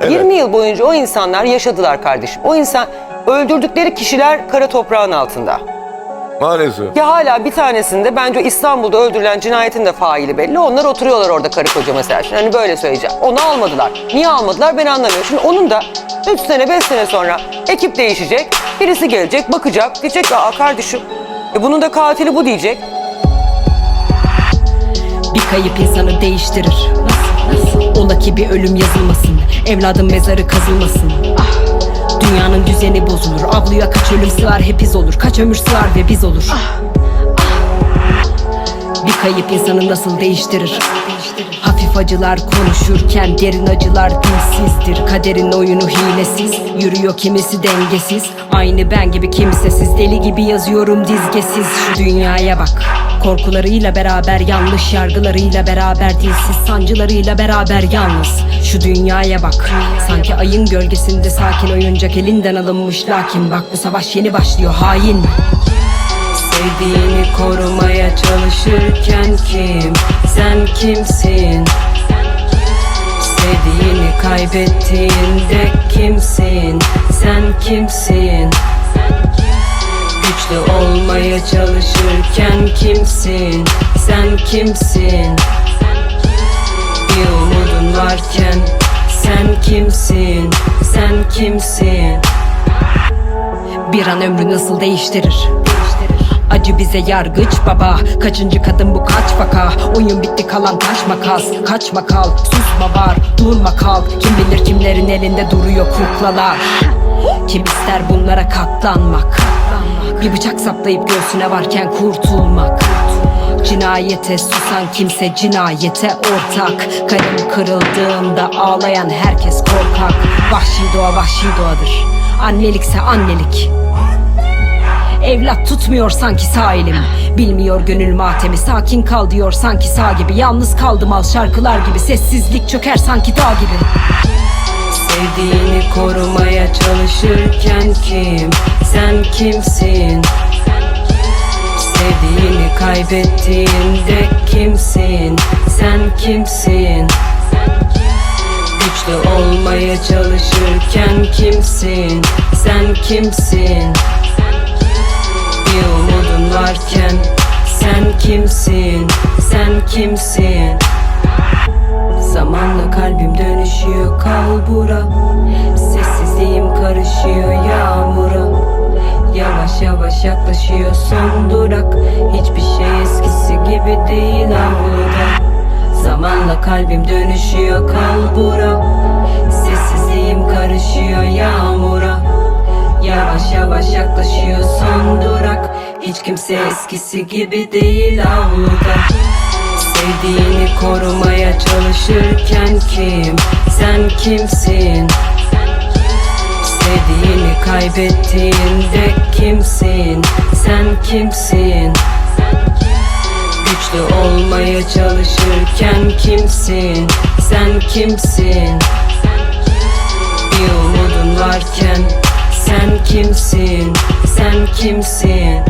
Evet. 20 yıl boyunca o insanlar yaşadılar kardeşim. O insan öldürdükleri kişiler kara toprağın altında. Maalesef. Ya hala bir tanesinde bence İstanbul'da öldürülen cinayetin de faili belli. Onlar oturuyorlar orada karı koca mesela. Şimdi hani böyle söyleyeceğim. Onu almadılar. Niye almadılar ben anlamıyorum. Şimdi onun da 3 sene 5 sene sonra ekip değişecek. Birisi gelecek bakacak. Diyecek ki aa kardeşim e bunun da katili bu diyecek. Bir kayıp insanı değiştirir Ola ki bir ölüm yazılmasın Evladım mezarı kazılmasın. Ah, Dünyanın düzeni bozulur Avluya kaç ölüm sığar hep iz olur. Kaç ömür sığar ve biz olur. Bir kayıp insanı nasıl değiştirir Hafif acılar konuşurken derin acılar dilsizdir. Kaderin oyunu hilesiz Yürüyor kimisi dengesiz. Aynı ben gibi kimsesiz Deli gibi yazıyorum dizgesiz. Şu dünyaya bak Korkularıyla beraber yanlış yargılarıyla beraber dilsiz sancılarıyla beraber yalnız. Şu dünyaya bak Sanki ayın gölgesinde sakin oyuncak elinden alınmış. Lakin bak bu savaş yeni başlıyor hain. Sevdiğini korumaya çalışırken kim? Sen kimsin? Sevdiğini kaybettiğinde kimsin? Sen kimsin? Güçlü olmaya çalışırken kimsin? Sen kimsin? Bir umudun varken sen kimsin? Sen kimsin? Bir an ömrü nasıl değiştirir? Acı bize yargıç baba. Kaçıncı kadın bu kaç vaka Oyun bitti kalan taş makas. Kaçma kal susma var Durma kalk Kim bilir kimlerin elinde duruyor kuklalar. Kim ister bunlara katlanmak? Bir bıçak saplayıp göğsüne varken kurtulmak. Cinayete susan kimse cinayete ortak. Kalem kırıldığında ağlayan herkes korkak. Vahşi doğa vahşi doğadır. Annelikse annelik Evlat tutmuyor sanki sağ elim Bilmiyor gönül matemi Sakin kal diyor sanki sağ gibi Yalnız kaldım al şarkılar gibi Sessizlik çöker sanki dağ gibi Sevdiğini korumaya çalışırken kim? Sen kimsin? Sevdiğini kaybettiğinde kimsin? Sen kimsin? Güçlü olmaya çalışırken kimsin? Sen kimsin? Bir umudun varken sen kimsin? Sen kimsin? Zamanla kalbim dönüşüyor kalbura Sessizliğim karışıyor yağmura. Yavaş yavaş yaklaşıyor son durak. Hiçbir şey eskisi gibi değil avluda Zamanla kalbim dönüşüyor kalbura Hiç kimse eskisi gibi değil avluda Sevdiğini korumaya çalışırken kim? Sen kimsin? Sevdiğini kaybettiğinde kimsin? Sen kimsin? Güçlü olmaya çalışırken kimsin? Sen kimsin? Bir umudun varken sen kimsin? Sen kimsin?